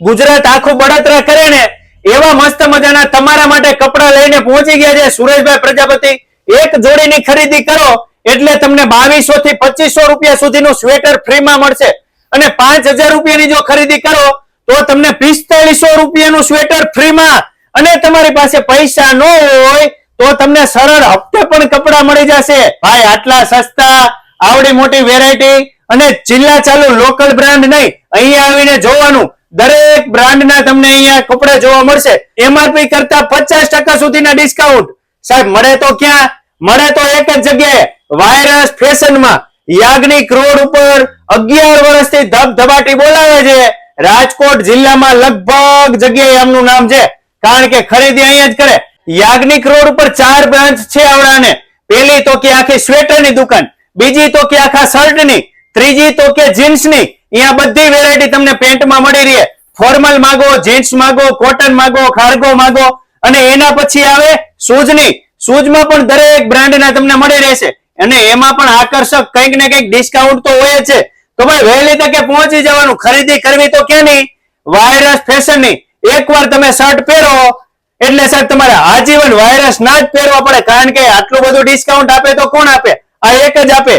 ગુજરાત આખું બળતરા કરે ને એવા મસ્ત મજાના તમારા માટે કપડા લઈને પહોંચી ગયા છે. સુરેશભાઈ પ્રજાપતિ, એક જોડીની ખરીદી કરો એટલે તમને બાવીસો થી પચીસો રૂપિયા સુધીનું સ્વેટર ફ્રીમાં મળશે. અને પાંચ હજાર રૂપિયાની જો ખરીદી કરો, તો તમને પિસ્તાળીસો રૂપિયાનું સ્વેટર ફ્રીમાં. અને તમારી પાસે પૈસા ન હોય, તો તમને સરળ હપ્તે પણ કપડા મળી જશે. ભાઈ, આટલા સસ્તા, આવડી મોટી વેરાયટી અને જિલ્લા ચાલુ લોકલ બ્રાન્ડ નહીં. અહીંયા આવીને જોવાનું. દરેક બ્રાન્ડના તમને અહીંયા કપડા જોવા મળશે. એમઆરપી કરતા પચાસ ટકા સુધીના ડિસ્કાઉન્ટ સાહેબ, મળે તો ક્યાં? મળે તો એક જ જગ્યાએ વાયરસ ફેશનમાં યાજ્ઞિક રોડ ઉપર અગિયાર વર્ષથી ધબધબાટી બોલાવે છે. રાજકોટ જિલ્લામાં લગભગ જગ્યાએ એમનું નામ છે. કારણ કે ખરીદી અહીંયા જ કરે. યાજ્ઞિક રોડ ઉપર ચાર બ્રાન્ચ છે આવડાને. પેલી તો કે આખી સ્વેટરની દુકાન. બીજી તો કે આખા શર્ટની. ત્રીજી તો કે જીન્સની. અહીંયા બધી વેરાયટી તમને પેન્ટમાં મળી રહે ફોર્મલ માગો જીન્સ માગો કોટન માગો ખારગો માગો. અને એના પછી આવે શૂઝની. શૂઝમાં પણ દરેક બ્રાન્ડના તમને મળી રહેશે. અને એમાં પણ આકર્ષક કંઈક ને કંઈક ડિસ્કાઉન્ટ તો હોય છે. તો ભાઈ, વહેલી તકે પહોંચી જવાનું. ખરીદી કરવી તો ક્યાંની વાયરસ ફેશનની. એકવાર તમે શર્ટ પહેરો, એટલે સાહેબ તમારે આજીવન વાયરસ ના જ પહેરવા પડે. કારણ કે આટલું બધું ડિસ્કાઉન્ટ આપે તો કોણ આપે? આ એક જ આપે.